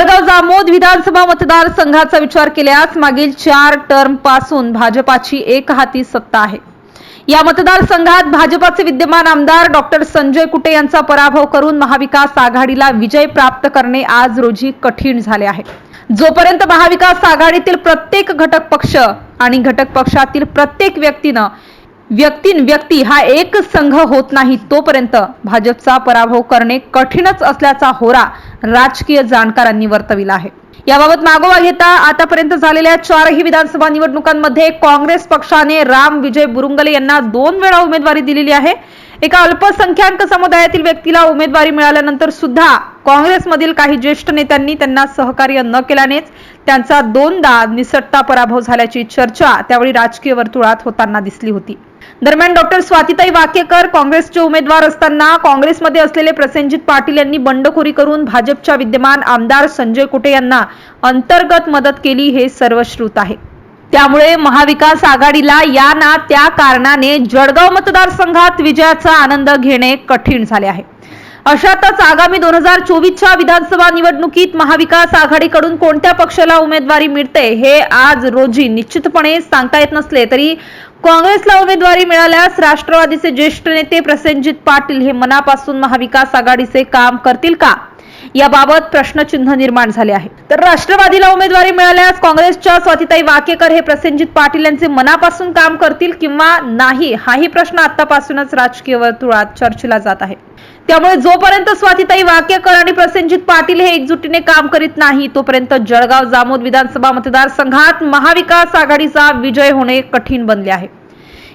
जळगाव जामोद विधानसभा मतदारसंघाचा विचार केल्यास मागील चार टर्मपासून भाजपाची एक हाती सत्ता आहे. या मतदारसंघात भाजपाचे विद्यमान आमदार डॉक्टर संजय कुटे यांचा पराभव करून महाविकास आघाडीला विजय प्राप्त करणे आज रोजी कठीण झाले आहे. जोपर्यंत महाविकास आघाडीतील प्रत्येक घटक पक्ष आणि घटक पक्षातील प्रत्येक व्यक्तीनं व्यक्तीन व्यक्ती हा एक संघ होत नाही तोपर्यंत भाजपचा पराभव करणे कठीणच असल्याचा होरा राजकीय जाणकारांनी वर्तविला आहे. याबाबत मागोवा घेता आतापर्यंत झालेल्या चारही विधानसभा निवडणुकांमध्ये काँग्रेस पक्षाने राम विजय बुरुंगले यांना दोन वेळा उमेदवारी दिलेली आहे. एका अल्पसंख्याक समुदायातील व्यक्तीला उमेदवारी मिळाल्यानंतर सुद्धा काँग्रेसमधील काही ज्येष्ठ नेत्यांनी त्यांना सहकार्य न केल्यानेच त्यांचा दोनदा निसटता पराभव झाल्याची चर्चा त्यावेळी राजकीय वर्तुळात होताना दिसली होती. दरम्यान डॉक्टर स्वातीताई वाकेकर काँग्रेसचे उमेदवार असताना काँग्रेसमध्ये असलेले प्रसेनजित पाटील यांनी बंडखोरी करून भाजपच्या विद्यमान आमदार संजय कुटे यांना अंतर्गत मदत केली हे सर्वश्रुत आहे. त्यामुळे महाविकास आघाडीला या ना त्या कारणाने जळगाव मतदारसंघात विजयाचा आनंद घेणे कठीण झाले आहे. अशातच आगामी दोन हजार चोवीसच्या विधानसभा निवडणुकीत महाविकास आघाडीकडून कोणत्या पक्षाला उमेदवारी मिळते हे आज रोजी निश्चितपणे सांगता येत नसले तरी काँग्रेसला उमेदवारी मिळाल्यास राष्ट्रवादीचे ज्येष्ठ नेते प्रसेनजित पाटील हे मनापासून महाविकास आघाडीचे काम करतील का? याबाबत प्रश्नचिन्ह निर्माण झाले आहे तर राष्ट्रवादीला उमेदवारी मिळाल्यास काँग्रेसच्या स्वातीताई वाकेकर हे प्रसेनजित पाटील यांचे मनापासून काम करतील किंवा नाही हाही प्रश्न आतापासूनच राजकीय वर्तुळात चर्चेला जात आहे. त्यामुळे जोपर्यंत स्वातीताई वाकेकर आणि प्रसेनजित पाटील हे एकजुटीने काम करीत नाही तोपर्यंत जळगाव जामोद विधानसभा मतदारसंघात महाविकास आघाडीचा विजय होणे कठीण बनले आहे.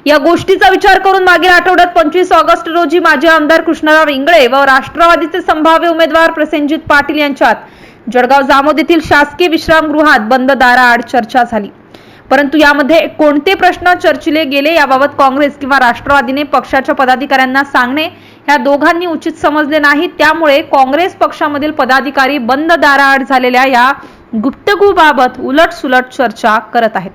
या गोष्टीचा विचार करून मागील आठवड्यात पंचवीस ऑगस्ट रोजी माजी आमदार कृष्णराव इंगळे व राष्ट्रवादीचे संभाव्य उमेदवार प्रसेनजित पाटील यांच्यात जळगाव जामोद येथील शासकीय विश्रामगृहात बंद दाराआड चर्चा झाली. परंतु यामध्ये कोणते प्रश्न चर्चिले गेले याबाबत काँग्रेस किंवा राष्ट्रवादीने पक्षाच्या पदाधिकाऱ्यांना सांगणे ह्या दोघांनी उचित समजले नाही त्यामुळे काँग्रेस पक्षामधील पदाधिकारी बंद दाराआड झालेल्या या गुप्तगूबाबत उलट सुलट चर्चा करत आहेत.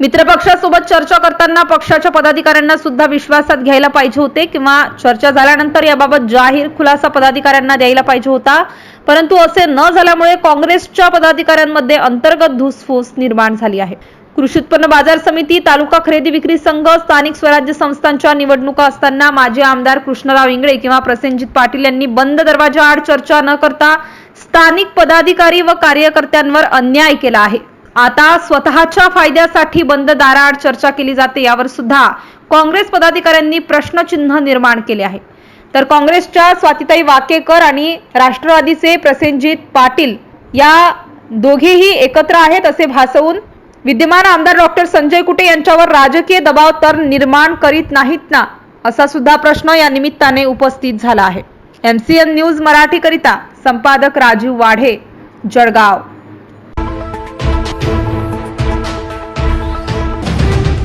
मित्रपक्षासोबत चर्चा करताना पक्षाच्या पदाधिकाऱ्यांना सुद्धा विश्वासात घ्यायला पाहिजे होते किंवा चर्चा झाल्यानंतर याबाबत जाहीर खुलासा पदाधिकाऱ्यांना द्यायला पाहिजे होता. परंतु असे न झाल्यामुळे काँग्रेसच्या पदाधिकाऱ्यांमध्ये अंतर्गत धुसफूस निर्माण झाली आहे. कृषी उत्पन्न बाजार समिती तालुका खरेदी विक्री संघ स्थानिक स्वराज्य संस्थांच्या निवडणुका असताना माजी आमदार कृष्णराव इंगळे किंवा प्रसेनजित पाटील यांनी बंद दरवाजा आड चर्चा न करता स्थानिक पदाधिकारी व कार्यकर्त्यांवर अन्याय केला आहे. आता स्वतःच्या फायद्यासाठी बंद दाराआड चर्चा केली जाते यावर सुद्धा काँग्रेस पदाधिकाऱ्यांनी प्रश्नचिन्ह निर्माण केले आहे. तर काँग्रेसच्या स्वातिताई वाकेकर आणि राष्ट्रवादीचे प्रसेनजित पाटील या दोघेही एकत्र आहेत असे भासवून विद्यमान आमदार डॉक्टर संजय कुटे यांच्यावर राजकीय दबाव तर निर्माण करीत नाहीत ना असा सुद्धा प्रश्न या निमित्ताने उपस्थित झाला आहे. एमसीएन न्यूज मराठीकरिता संपादक राजीव वाढे जळगाव.